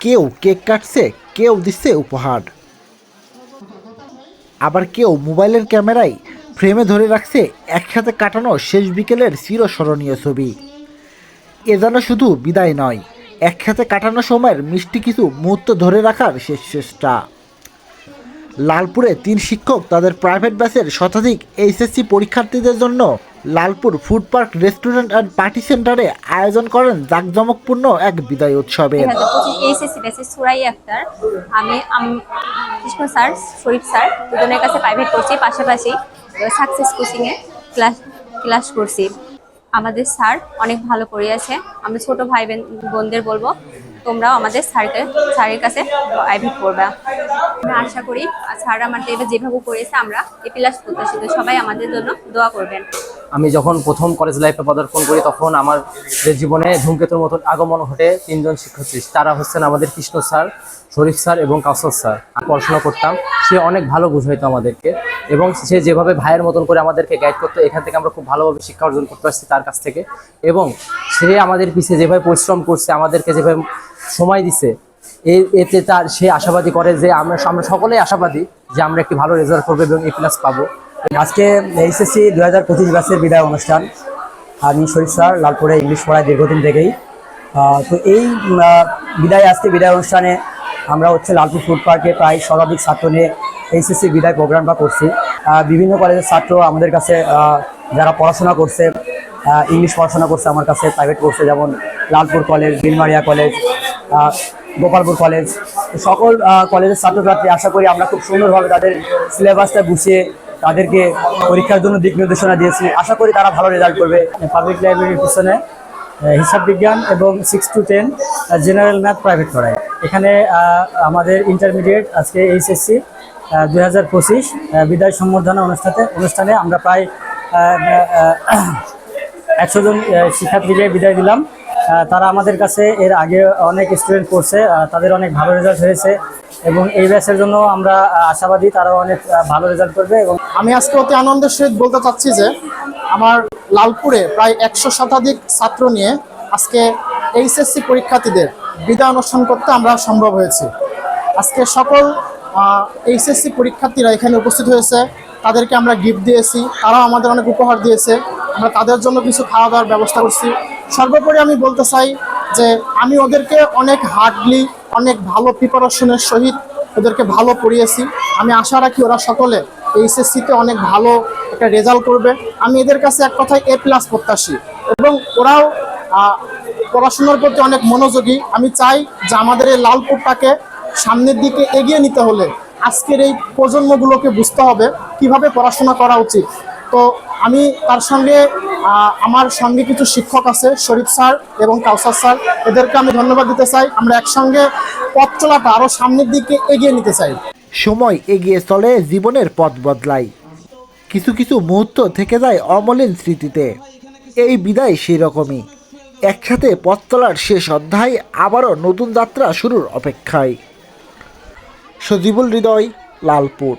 কেউ কেক কাটছে, কেউ দিচ্ছে উপহার। আবার কেউ মোবাইলের ক্যামেরায় ফ্রেমে ধরে রাখছে, একসাথে কাটানো শেষ বিকেলের চিরস্মরণীয় ছবি। এ যেন শুধু বিদায় নয়, একসাথে কাটানো সময়ের মিষ্টি কিছু মুহূর্ত ধরে রাখার শেষ চেষ্টা। লালপুরে তিন শিক্ষক তাদের প্রাইভেট বাসের শতাধিক এইচএসসি পরীক্ষার্থীদের জন্য Lalpur food park restaurant and party সেন্টারে আয়োজন করেন জাঁকজমকপূর্ণ এক বিদায় হাজার পঁচিশ এইচএসসি ব্যাচের সুরাই আক্তার, আমি কৃষ্ণ স্যার, শরীফ স্যার, দুজনের কাছে প্রাইভেট করছি, পাশাপাশি সাকসেস কোচিংয়ে ক্লাস ক্লাস করছি। আমাদের স্যার অনেক ভালো পড়িয়েছে আমি ছোট ভাই বোন- বোনদের বলব তোমরাও আমাদের স্যারকে, স্যারের কাছে প্রাইভেট করবা। আমরা আশা করি, স্যার আমাদের এবার যেভাবে করেছে আমরা এ প্লাস প্রত্যাশিত। সবাই আমাদের জন্য দোয়া করবেন। আমি যখন প্রথম কলেজ লাইফে পদার্পণ করি, তখন আমার যে জীবনে ধূমকেতুর মতন আগমন ঘটে তিনজন শিক্ষার্থী। তারা হচ্ছেন আমাদের কৃষ্ণ স্যার, শরীফ স্যার এবং কাউসার স্যার। পড়াশোনা করতাম, সে অনেক ভালো বুঝাইতো আমাদেরকে এবং সে যেভাবে ভাইয়ের মতন করে আমাদেরকে গাইড করতো, এখান থেকে আমরা খুব ভালোভাবে শিক্ষা অর্জন করতে পারছি তার কাছ থেকে। এবং সে আমাদের পিছিয়ে যেভাবে পরিশ্রম করছে, আমাদেরকে যেভাবে সময় দিছে। এতে তার, সে আশাবাদী করে যে আমরা আমরা সকলেই আশাবাদী যে আমরা একটি ভালো রেজাল্ট করব এবং এ প্লাস পাবো। আজকে এইচএসসি দু হাজার পঁচিশ ব্যাচের বিদায় অনুষ্ঠান। আমি শরীফ স্যার, লালপুরে ইংলিশ পড়ায় দীর্ঘদিন থেকেই। তো এই বিদায়, আজকে বিদায় অনুষ্ঠানে আমরা হচ্ছে লালপুর ফুড পার্কে প্রায় শতাধিক ছাত্র নিয়ে এইচএসসি বিদায় প্রোগ্রামটা করছি। বিভিন্ন কলেজের ছাত্র আমাদের কাছে যারা পড়াশোনা করছে ইংলিশ পড়াশোনা করছে আমার কাছে প্রাইভেট করছে যেমন Lalpur college Bilmaria college Gopalpur college সকল কলেজের ছাত্রছাত্রী, আশা করি আমরা খুব সুন্দরভাবে তাদের সিলেবাসটা গুছিয়ে তাদেরকে পরীক্ষার জন্য দিক নির্দেশনা দিয়েছি। আশা করি তারা ভালো রেজাল্ট করবে। পাবলিক লাইব্রেরির পিছনে হিসাব বিজ্ঞান এবং six to ten general math private পড়ায়। এখানে আমাদের ইন্টারমিডিয়েট আজকে এইচএসসি দুই হাজার পঁচিশ বিদায় সম্বর্ধনা অনুষ্ঠানে অনুষ্ঠানে আমরা প্রায় একশো জন শিক্ষার্থীকে বিদায় দিলাম। তারা আমাদের কাছে এর আগে অনেক স্টুডেন্ট আহ, তাদের অনেক ভালো রেজাল্ট হয়েছে এবং এই ব্যাচের জন্য আমরা আশাবাদী তারাও অনেক ভালো রেজাল্ট করবে এবং আমি আজকে অতি আনন্দের সহিত বলতে চাচ্ছি যে আমার লালপুরে প্রায় একশো শতাধিক ছাত্র নিয়ে আজকে এইচএসসি পরীক্ষার্থীদের বিদায় অনুষ্ঠান করতে আমরা সম্ভব হয়েছি। আজকে সকল এইচএসসি পরীক্ষার্থীরা এখানে উপস্থিত হয়েছে তাদেরকে আমরা গিফট দিয়েছি তারাও আমাদের অনেক উপহার দিয়েছে আমরা তাদের জন্য কিছু খাওয়া দাওয়ার ব্যবস্থা করছি। সর্বোপরি আমি বলতে চাই যে আমি ওদেরকে অনেক হার্ডলি অনেক ভালো প্রিপারেশনের সহিত ওদেরকে ভালো পড়িয়েছি আমি আশা রাখি ওরা সকলে এইচএসসিতে অনেক ভালো একটা রেজাল্ট করবে। আমি এদের কাছে এক কথায় এ প্লাস প্রত্যাশী এবং ওরাও পড়াশোনার প্রতি অনেক মনোযোগী। আমি চাই যে আমাদের এই লালপুরটাকে সামনের দিকে এগিয়ে নিতে হলে আজকের এই প্রজন্মগুলোকে বুঝতে হবে কীভাবে পড়াশোনা করা উচিত। তো আমি তার সঙ্গে আমার সঙ্গে কিছু শিক্ষক আছে, শরীফ স্যার এবং কাউসার স্যার। এদেরকে আমি ধন্যবাদ দিতে চাই। আমরা একসঙ্গে পথ চলাটা আরও সামনের দিকে এগিয়ে নিতে চাই। সময় এগিয়ে চলে, জীবনের পথ বদলায় কিছু কিছু মুহূর্ত থেকে যায় অমলিন স্মৃতিতে। এই বিদায় সেই রকমই একসাথে পথ চলার শেষ অধ্যায়, আবারও নতুন যাত্রা শুরুর অপেক্ষায়। সজীবুল হৃদয়, লালপুর।